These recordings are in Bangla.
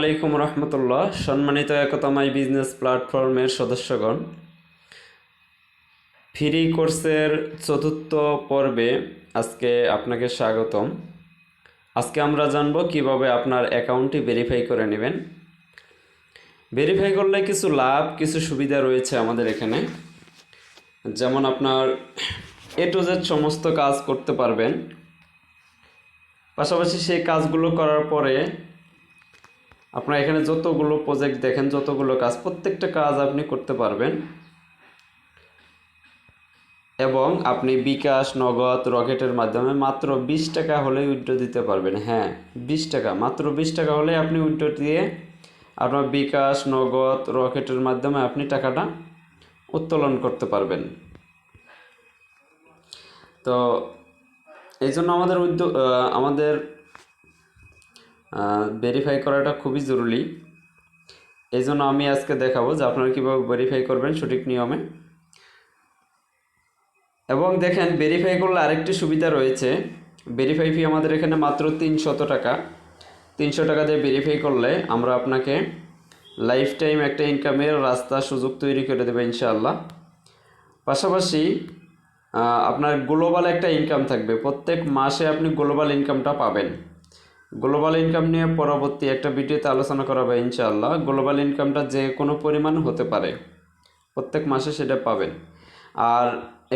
আলাইকুম রহমতুল্লাহ, সম্মানিত একতামাই বিজনেস প্ল্যাটফর্মের সদস্যগণ। ফ্রি কোর্সের চতুর্থ পর্বে আজকে আপনাকে স্বাগতম। আজকে আমরা জানব কীভাবে আপনার অ্যাকাউন্টটি ভেরিফাই করে নেবেন। ভেরিফাই করলে কিছু লাভ, কিছু সুবিধা রয়েছে আমাদের এখানে। যেমন আপনার এ টু জেড সমস্ত কাজ করতে পারবেন। পাশাপাশি সেই কাজগুলো করার পরে আপনার এখানে যতগুলো প্রজেক্ট দেখেন, যতগুলো কাজ, প্রত্যেকটা কাজ আপনি করতে পারবেন। এবং আপনি বিকাশ, নগদ, রকেটের মাধ্যমে মাত্র বিশ টাকা হলেই উইড্রো দিতে পারবেন। হ্যাঁ বিশ টাকা। মাত্র বিশ টাকা হলে আপনি উইড্রো দিয়ে আপনার বিকাশ, নগদ, রকেটের মাধ্যমে আপনি টাকাটা উত্তোলন করতে পারবেন। তো, এই জন্য আমাদের উদ্যোগ আমাদের ভেরিফাই করাটা খুবই জরুরি। এই জন্য আমি আজকে দেখাবো যে আপনারা কীভাবে ভেরিফাই করবেন সঠিক নিয়মে। এবং দেখেন ভেরিফাই করলে আরেকটি সুবিধা রয়েছে। ভেরিফাই ফি আমাদের এখানে মাত্র তিনশত টাকা। তিনশো টাকা দিয়ে ভেরিফাই করলে আমরা আপনাকে লাইফ টাইম একটা ইনকামের রাস্তা, সুযোগ তৈরি করে দেবো ইনশাআল্লাহ। পাশাপাশি আপনার গ্লোবাল একটা ইনকাম থাকবে। প্রত্যেক মাসে আপনি গ্লোবাল ইনকামটা পাবেন। গ্লোবাল ইনকাম নিয়ে পরবর্তী একটা ভিডিওতে আলোচনা করা হবে ইনশাআল্লাহ গ্লোবাল ইনকামটা যে কোনো পরিমাণ হতে পারে। প্রত্যেক মাসে সেটা পাবেন। আর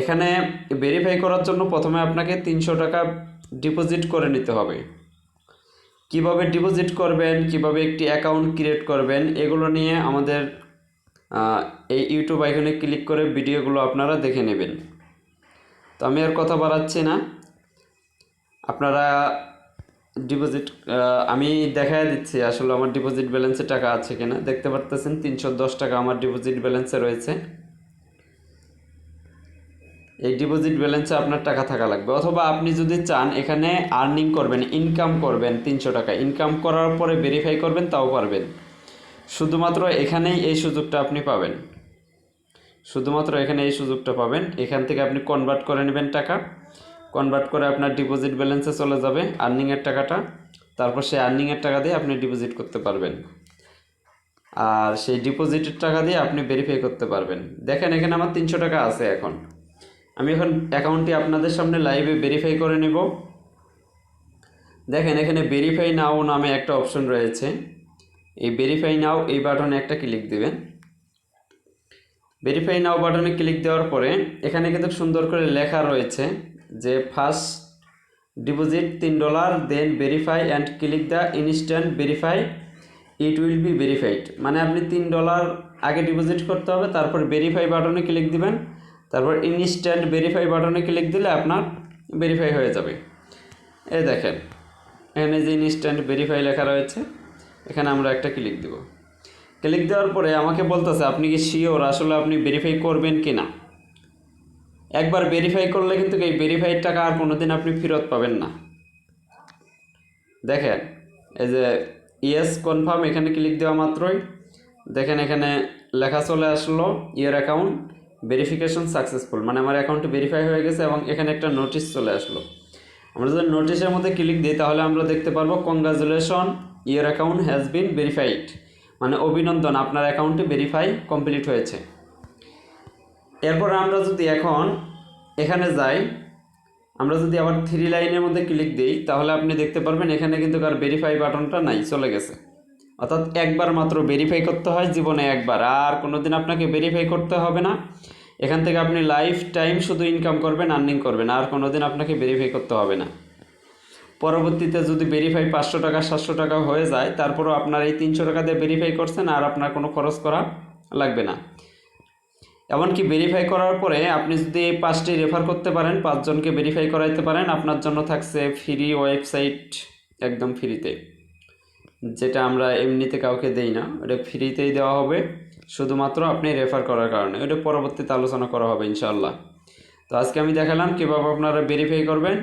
এখানে ভেরিফাই করার জন্য প্রথমে আপনাকে তিনশো টাকা ডিপোজিট করে নিতে হবে। কীভাবে ডিপোজিট করবেন, কীভাবে একটি অ্যাকাউন্ট ক্রিয়েট করবেন, এগুলো নিয়ে আমাদের এই ইউটিউব আইকনে ক্লিক করে ভিডিওগুলো আপনারা দেখে নেবেন। তো আমি আর কথা বাড়াচ্ছি না। আপনারা ডিপোজিট আমি দেখাই দিচ্ছি আসলে আমার ডিপোজিট ব্যালেন্সে টাকা আছে কিনা। দেখতে পারতেছেন তিনশো দশ টাকা আমার ডিপোজিট ব্যালেন্সে রয়েছে। এই ডিপোজিট ব্যালেন্সে আপনার টাকা থাকা লাগবে। অথবা আপনি যদি চান এখানে আর্নিং করবেন ইনকাম করবেন তিনশো টাকা। ইনকাম করার পরে ভেরিফাই করবেন, তাও পারবেন। শুধুমাত্র এখানেই এই সুযোগটা আপনি পাবেন। শুধুমাত্র এখানে এই সুযোগটা পাবেন। এখান থেকে আপনি কনভার্ট করে নেবেন টাকা। কনভার্ট করে আপনার ডিপোজিট ব্যালেন্সে চলে যাবে আর্নিংয়ের টাকাটা। তারপর সেই আর্নিংয়ের টাকা দিয়ে আপনি ডিপোজিট করতে পারবেন। আর সেই ডিপোজিটের টাকা দিয়ে আপনি ভেরিফাই করতে পারবেন। দেখেন, এখানে আমার তিনশো টাকা আছে এখন। আমি এখন অ্যাকাউন্টটি আপনাদের সামনে লাইভে ভেরিফাই করে নেব। দেখেন, এখানে ভেরিফাই নাও নামে একটা অপশন রয়েছে। এই ভেরিফাই নাও এই বাটনে একটা ক্লিক দেবেন। ভেরিফাই নাও বাটনে ক্লিক দেওয়ার পরে এখানে কিন্তু সুন্দর করে লেখা রয়েছে যে ফার্স্ট ডিপোজিট তিন dollar, then verify and click the instant verify it will be verified মানে আপনি তিন ডলার আগে ডিপোজিট করতে হবে, তারপর ভেরিফাই বাটনে ক্লিক দিবেন। তারপর ইনস্ট্যান্ট ভেরিফাই বাটনে ক্লিক দিলে আপনার ভেরিফাই হয়ে যাবে। এ দেখেন, এখানে যে ইনস্ট্যান্ট ভেরিফাই লেখা রয়েছে, এখানে আমরা একটা ক্লিক দেব। ক্লিক দেওয়ার পরে আমাকে বলতেছে, আপনি কি শিওর আসলে আপনি ভেরিফাই করবেন কি না একবার ভেরিফাই করলে কিন্তু এই ভেরিফাইড টাকা আর কোনোদিন আপনি ফেরত পাবেন না। দেখেন, এই যে ইয়েস কনফার্ম এখানে ক্লিক দেওয়া মাত্রই। দেখেন এখানে লেখা চলে আসলো ইয়ার অ্যাকাউন্ট ভেরিফিকেশন সাকসেসফুল মানে আমার অ্যাকাউন্ট ভেরিফাই হয়ে গেছে এবং এখানে একটা নোটিশ চলে আসলো। আমরা যদি নোটিশের মধ্যে ক্লিক দিই, তাহলে আমরা দেখতে পারব congratulation your account has been verified মানে অভিনন্দন, আপনার অ্যাকাউন্টটি ভেরিফাই কমপ্লিট হয়েছে। এরপর আমরা যদি এখন এখানে যাই, আমরা যদি আবার থ্রি লাইনের মধ্যে ক্লিক দিই, তাহলে আপনি দেখতে পারবেন এখানে কিন্তু আর ভেরিফাই বাটনটা নাই, চলে গেছে। অর্থাৎ একবার মাত্র ভেরিফাই করতে হয়, জীবনে একবার। আর কোনো দিন আপনাকে ভেরিফাই করতে হবে না। এখান থেকে আপনি লাইফ টাইম শুধু ইনকাম করবেন আর্নিং করবেন, আর কোনো দিন আপনাকে ভেরিফাই করতে হবে না। পরবর্তীতে যদি ভেরিফাই পাঁচশো টাকা, সাতশো টাকা হয়ে যায়, তারপরও আপনার এই তিনশো টাকা দিয়ে ভেরিফাই করছেন, আর আপনার কোনো খরচ করা লাগবে না। এমনকি ভেরিফাই করার পরে আপনি যদি এই পাঁচটি রেফার করতে পারেন, পাঁচজনকে ভেরিফাই করাইতে পারেন, আপনার জন্য থাকছে ফ্রি ওয়েবসাইট একদম ফ্রিতে যেটা আমরা এমনিতে কাউকে দেই না। ওটা ফ্রিতেই দেওয়া হবে। শুধুমাত্র আপনি রেফার করার কারণে। ওটা পরবর্তীতে আলোচনা করা হবে ইনশাল্লাহ তো আজকে আমি দেখালাম কীভাবে আপনারা ভেরিফাই করবেন।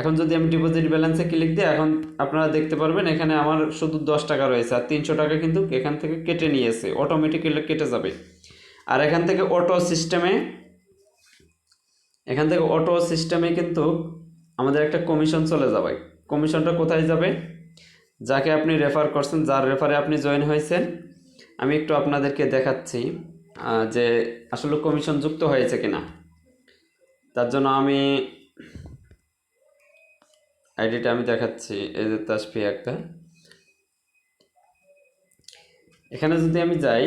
এখন যদি আমি ডিপোজিট ব্যালেন্সে ক্লিক দিই, এখন আপনারা দেখতে পারবেন এখানে আমার শুধু দশ টাকা রয়েছে। আর তিনশো টাকা কিন্তু এখান থেকে কেটে নিয়েছে অটোমেটিক্যালি কেটে যাবে। আর এখান থেকে অটো সিস্টেমে এখান থেকে অটো সিস্টেমে কিন্তু আমাদের একটা কমিশন চলে যাবে। কমিশনটা কোথায় যাবে? যাকে আপনি রেফার করছেন, যার রেফারে আপনি জয়েন হয়েছেন, আমি একটু আপনাদেরকে দেখাচ্ছি যে আসলে কমিশন যুক্ত হয়েছে কিনা। তার জন্য আমি আইডিটা আমি দেখাচ্ছি, এই যে তাসফি একটা। এখানে যদি আমি যাই,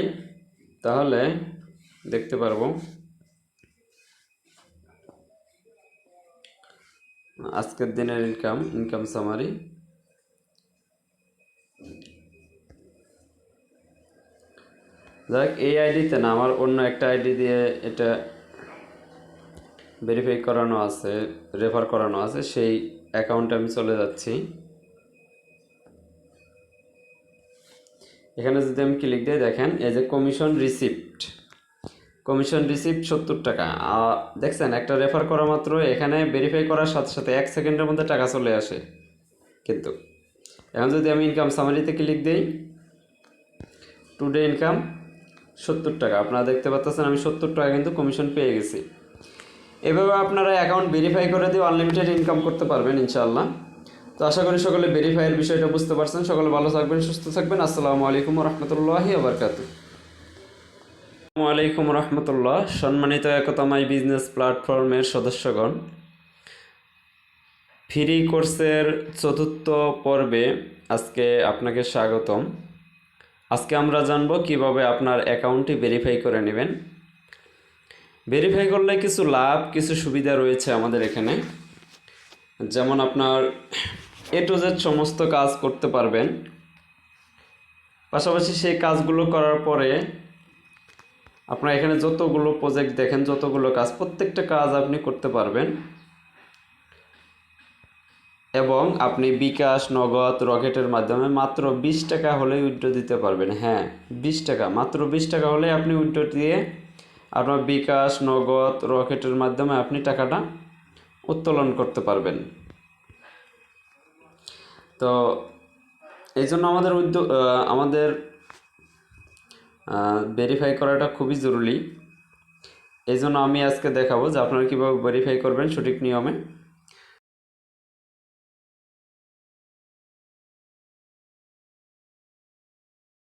তাহলে দেখতে পারব। আজকের দিনের ইনকাম ইনকাম সামারি যাক, এই আইডিতে না, আমার অন্য একটা আইডি দিয়ে এটা ভেরিফাই করানো আছে রেফার করানো আছে, সেই অ্যাকাউন্টে আমি চলে যাচ্ছি। এখানে যদি আমি ক্লিক দিয়ে দেখেন, এই যে কমিশন রিসিপ্ট কমিশন রিসিপ্ট সত্তর টাকা। দেখছেন, একটা রেফার করা মাত্র এখানে ভেরিফাই করার সাথে সাথে এক সেকেন্ডের মধ্যে টাকা চলে আসে। কিন্তু, এখন যদি আমি ইনকাম সামারিতে ক্লিক দিই টুডে ইনকাম সত্তর টাকা। আপনারা দেখতে পাচ্ছেন, আমি সত্তর টাকা কিন্তু কমিশন পেয়ে গেছি। এভাবে আপনারা অ্যাকাউন্ট ভেরিফাই করে দিয়ে আনলিমিটেড ইনকাম করতে পারবেন, ইনশাআল্লাহ। তো আশা করি সকলে ভেরিফাইয়ের বিষয়টা বুঝতে পারছেন। সকলে ভালো থাকবেন, সুস্থ থাকবেন। আসসালামু আলাইকুম রহমতুল্লাহি আবরকাত আলাইকুম রহমতুল্লাহ, সম্মানিত একতামাই বিজনেস প্ল্যাটফর্মের সদস্যগণ। ফ্রি কোর্সের চতুর্থ পর্বে আজকে আপনাকে স্বাগতম। আজকে আমরা জানব কীভাবে আপনার অ্যাকাউন্টটি ভেরিফাই করে নেবেন। ভেরিফাই করলে কিছু লাভ, কিছু সুবিধা রয়েছে আমাদের এখানে। যেমন আপনার এ টু জেড সমস্ত কাজ করতে পারবেন। পাশাপাশি সেই কাজগুলো করার পরে আপনার এখানে যতগুলো প্রজেক্ট দেখেন, যতগুলো কাজ, প্রত্যেকটা কাজ আপনি করতে পারবেন। এবং আপনি বিকাশ, নগদ, রকেটের মাধ্যমে মাত্র বিশ টাকা হলেই উইড্রো দিতে পারবেন। হ্যাঁ বিশ টাকা। মাত্র বিশ টাকা হলে আপনি উইড্রো দিয়ে আপনার বিকাশ, নগদ, রকেটের মাধ্যমে আপনি টাকাটা উত্তোলন করতে পারবেন। তো, এই জন্য আমাদের উদ্যোগ আমাদের ভেরিফাই করাটা খুবই জরুরি। এই জন্য আমি আজকে দেখাবো যে আপনারা কীভাবে ভেরিফাই করবেন সঠিক নিয়মে।